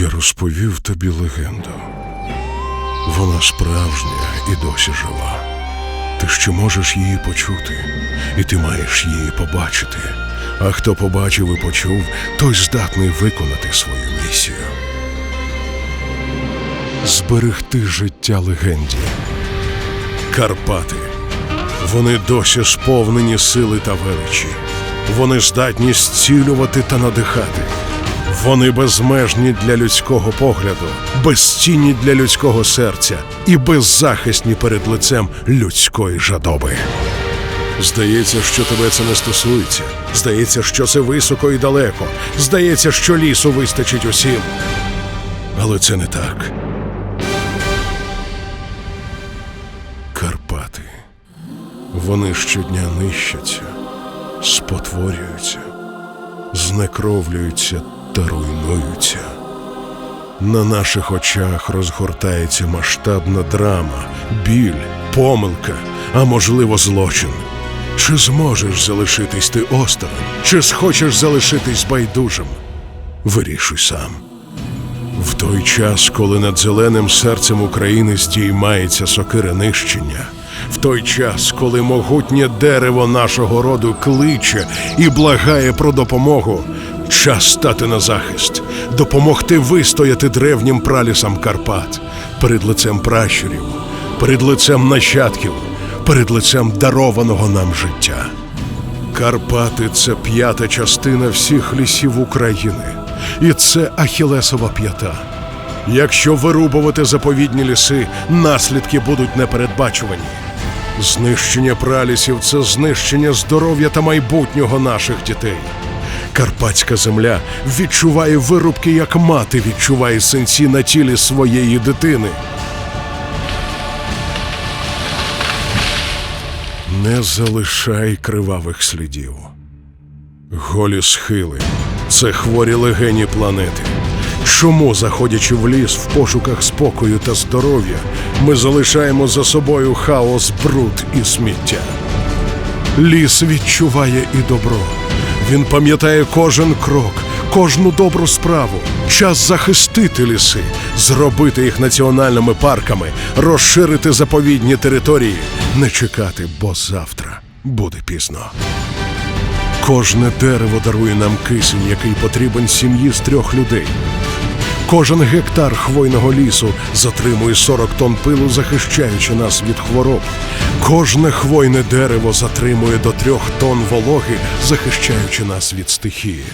Я розповів тобі легенду. Вона справжня і досі жива. Ти ще можеш її почути, і ти маєш її побачити. А хто побачив і почув, той здатний виконати свою місію. Зберегти життя легенді. Карпати. Вони досі сповнені сили та величі. Вони здатні зцілювати та надихати. Вони безмежні для людського погляду, безцінні для людського серця і беззахисні перед лицем людської жадоби. Здається, що тебе це не стосується. Здається, що це високо і далеко. Здається, що лісу вистачить усім. Але це не так. Карпати. Вони щодня нищаться, спотворюються, знекровлюються та руйнуються. На наших очах розгортається масштабна драма, біль, помилка, а можливо, злочин. Чи зможеш залишитись ти осторонь, чи схочеш залишитись байдужим? Вирішуй сам. В той час, коли над зеленим серцем України здіймається сокира нищення, в той час, коли могутнє дерево нашого роду кличе і благає про допомогу, час стати на захист, допомогти вистояти древнім пралісам Карпат перед лицем пращурів, перед лицем нащадків, перед лицем дарованого нам життя. Карпати це п'ята частина всіх лісів України, і це Ахілесова п'ята. Якщо вирубувати заповідні ліси, наслідки будуть непередбачувані. Знищення пралісів це знищення здоров'я та майбутнього наших дітей. Карпатська земля відчуває вирубки, як мати відчуває синці на тілі своєї дитини. Не залишай кривавих слідів. Голі схили це хворі легені планети. Чому, заходячи в ліс в пошуках спокою та здоров'я, ми залишаємо за собою хаос, бруд і сміття? Ліс відчуває і добро. Він пам'ятає кожен крок, кожну добру справу. Час захистити ліси, зробити їх національними парками, розширити заповідні території, не чекати, бо завтра буде пізно. Кожне дерево дарує нам кисень, який потрібен сім'ї з трьох людей. Кожен гектар хвойного лісу затримує 40 тонн пилу, захищаючи нас від хвороб. Кожне хвойне дерево затримує до трьох тонн вологи, захищаючи нас від стихії.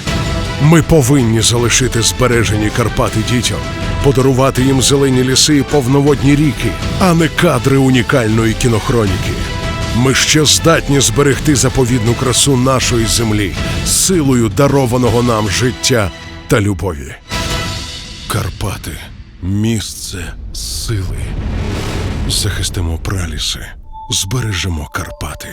Ми повинні залишити збережені Карпати дітям, подарувати їм зелені ліси і повноводні ріки, а не кадри унікальної кінохроніки. Ми ще здатні зберегти заповідну красу нашої землі, силою дарованого нам життя та любові. Карпати місце сили. Захистимо праліси, збережемо Карпати.